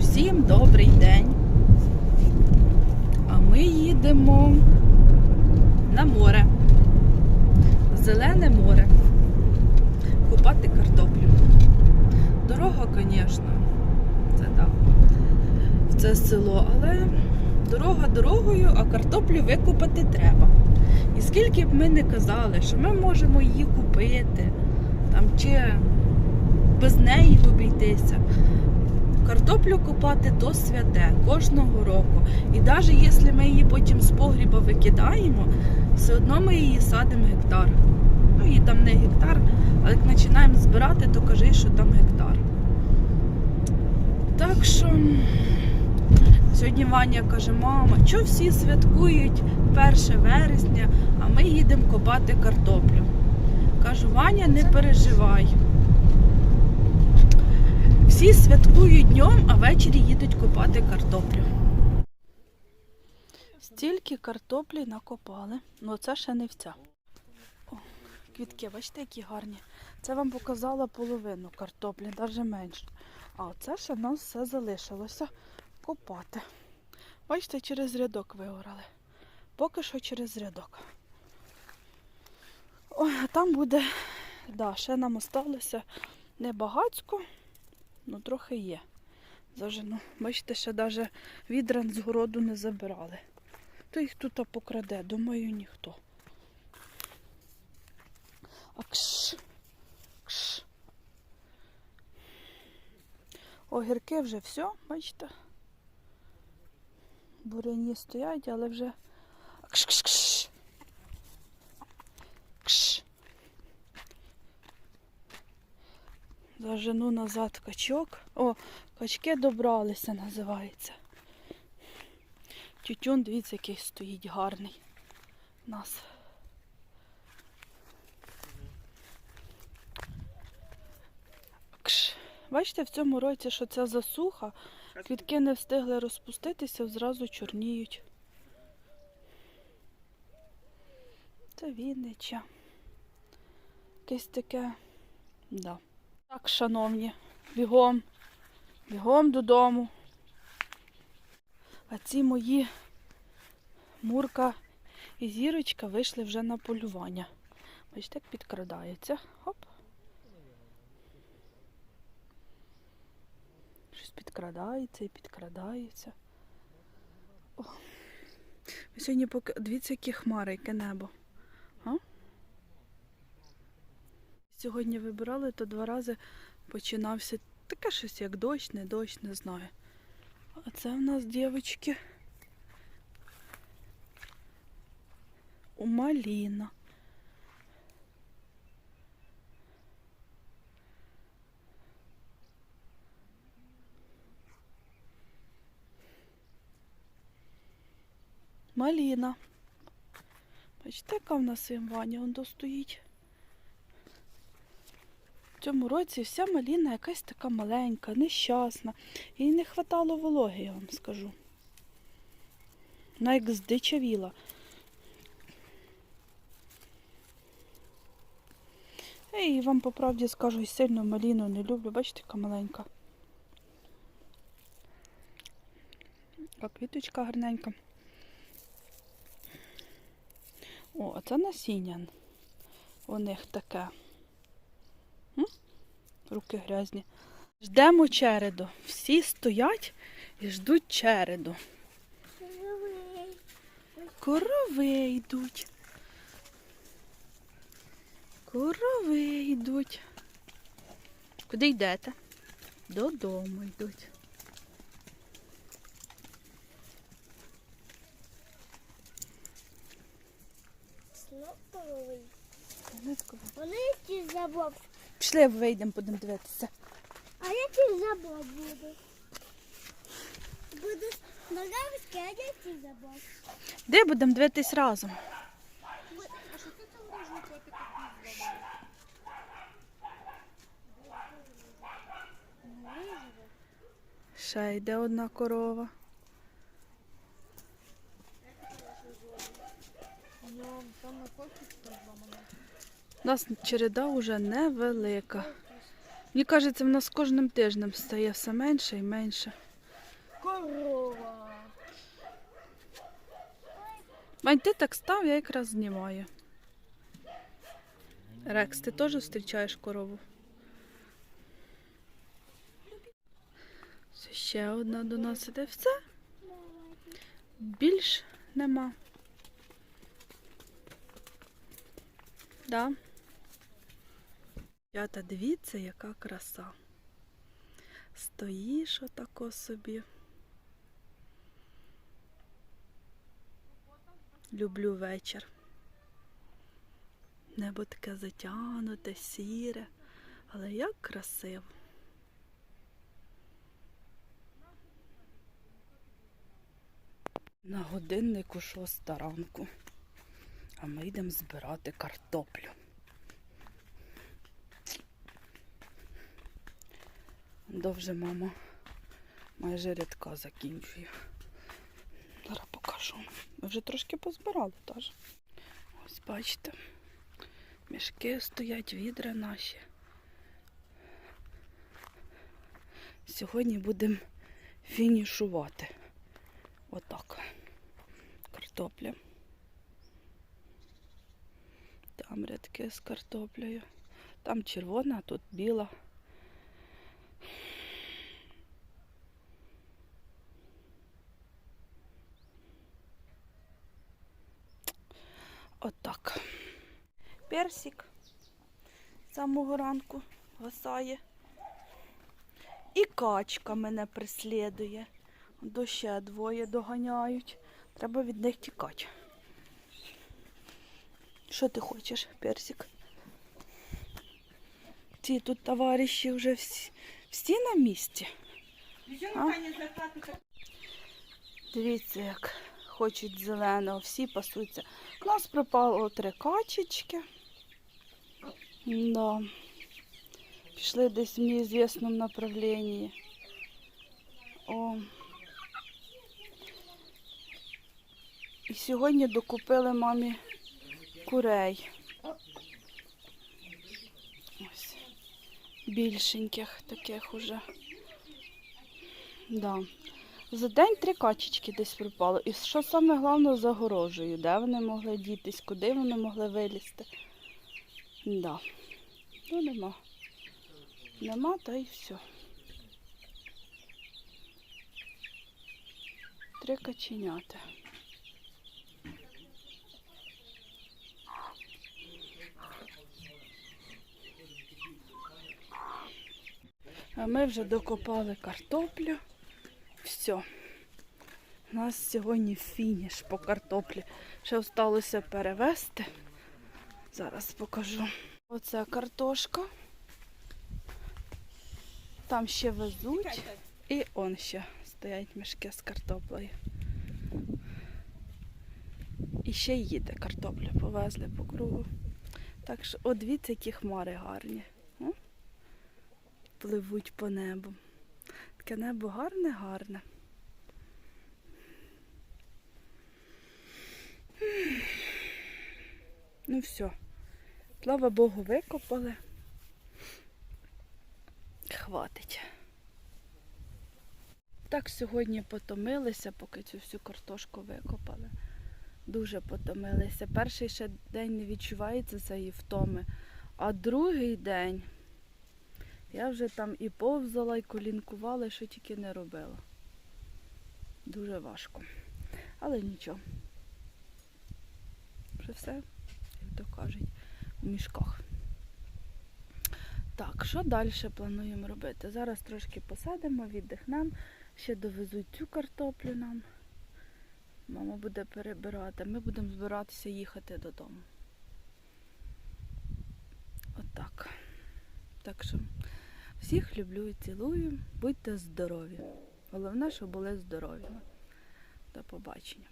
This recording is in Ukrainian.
Усім добрий день. А ми їдемо на море. Зелене море. Купати картоплю. Дорога, звісно, це так. В це село, але дорога дорогою, а картоплю викупати треба. І скільки б ми не казали, що ми можемо її купити, там чи без неї обійтися. Картоплю купати то святе кожного року. І навіть якщо ми її потім з погріба викидаємо, все одно ми її садимо гектар. Ну, її там не гектар, але як починаємо збирати, то кажи, що там гектар. Так що сьогодні Ваня каже, мама, що всі святкують 1 вересня, а ми їдемо копати картоплю. Кажу, Ваня, не переживай. Всі святкують днем, а ввечері їдуть копати картоплю. Стільки картоплі накопали. Ну це ще не вся. О, квітки, бачите, які гарні. Це вам показала половину картоплі, навіть менше. А оце ще в нас все залишилося копати. Бачите, через рядок виорали. Поки що через рядок. А там буде, да, ще нам осталося небагацько, ну трохи є. Зажину. Бачите, ще навіть відран з городу не забирали. То їх тут покраде, думаю, ніхто. А кш, кш. Огірки вже все, бачите? Буряні стоять, але вже. Кш, кш, кш. Кш. Зажену назад качок. О, качки добралися, називається. Тютюн, дивіться, який стоїть гарний у нас. Кш. Бачите, в цьому році, що це засуха, квітки не встигли розпуститися, зразу чорніють. Це Віннича. Якесь таке. Да. Так, шановні, бігом, бігом додому. А ці мої Мурка і зірочка вийшли вже на полювання. Бачите, як підкрадається. Хоп. Щось підкрадається і підкрадається. О. Ви сьогодні поки... Дивіться, які хмари, яке небо. А? Сьогодні вибирали, то два рази починався таке щось, як дощ, не дощ, не знаю. А це в нас дівчатки. У маліна. Маліна. Бачите, яка в нас Ваня он достоїть. В цьому році вся маліна якась така маленька, нещасна. Їй не хватало вологи, я вам скажу. Вона як здичавіла. І вам по правді скажу, сильно маліну не люблю. Бачите, яка маленька. Така квіточка гарненька. О, а це насіння. У них таке. Руки грязні. Ждемо череду. Всі стоять і ждуть череду. Корови йдуть. Корови йдуть. Куди йдете? Додому йдуть. Вони ті забав. Пішли вийдемо, будемо дивитися. А я ті забав буду. Буду ногавськи, а я ті забав. Де будемо дивитись разом? А що ти там можеш котика зламав? Ще йде одна корова. У нас череда вже невелика. Мені кажеться, в нас кожним тижнем стає все менше і менше. Корова. Вань, ти так став, я якраз знімаю. Рекс, ти теж зустрічаєш корову? Ще одна до нас іде. Все. Більш нема. Да. Дівчата, дивіться, яка краса. Стоїш отако собі. Люблю вечір. Небо таке затягнуте, сіре, але як красиво. На годиннику шоста ранку, а ми йдемо збирати картоплю. Довже мама майже рядка закінчує. Зараз покажу. Ми вже трошки позбирали теж. Ось бачите, мішки стоять, відра наші. Сьогодні будемо фінішувати. Отак. Картопля. Там рядки з картоплею. Там червона, тут біла. Отак. Персик з самого ранку гасає. І качка мене преслідує. До ще двоє доганяють. Треба від них тікати. Що ти хочеш, персик? Ці тут товариші вже всі, всі на місці. А? Дивіться, як хочуть зеленого, всі пасуться. У нас пропало три качечки. Да. Пішли десь в неізвісному направленні. О. І сьогодні докупили мамі курей. Ось. Більшеньких таких уже. Да. За день три качечки десь пропало. І що саме головне загорожую, де вони могли дітись, куди вони могли вилізти. Да. Ну нема. Нема, та й все. Три каченята. А ми вже докопали картоплю. Все. У нас сьогодні фініш по картоплі. Ще залишилося перевезти. Зараз покажу. Оце картошка. Там ще везуть. І он ще стоять мішки з картоплею. І ще їде картопля, повезли по кругу. Так що, о, дивіться, які хмари гарні. Пливуть по небу. Таке небо гарне, гарне. Ну все. Слава Богу, викопали. Хватить. Так сьогодні потомилися, поки цю всю картошку викопали. Дуже потомилися. Перший ще день не відчувається цієї втоми, а другий день я вже там і повзала, і колінкувала, і що тільки не робила. Дуже важко. Але нічого. Вже все, як то кажуть, в мішках. Так, що далі плануємо робити? Зараз трошки посадимо, віддихнемо, ще довезуть цю картоплю нам. Мама буде перебирати, ми будемо збиратися їхати додому. Отак. Так що всіх люблю і цілую. Будьте здорові. Головне, щоб були здорові. До побачення.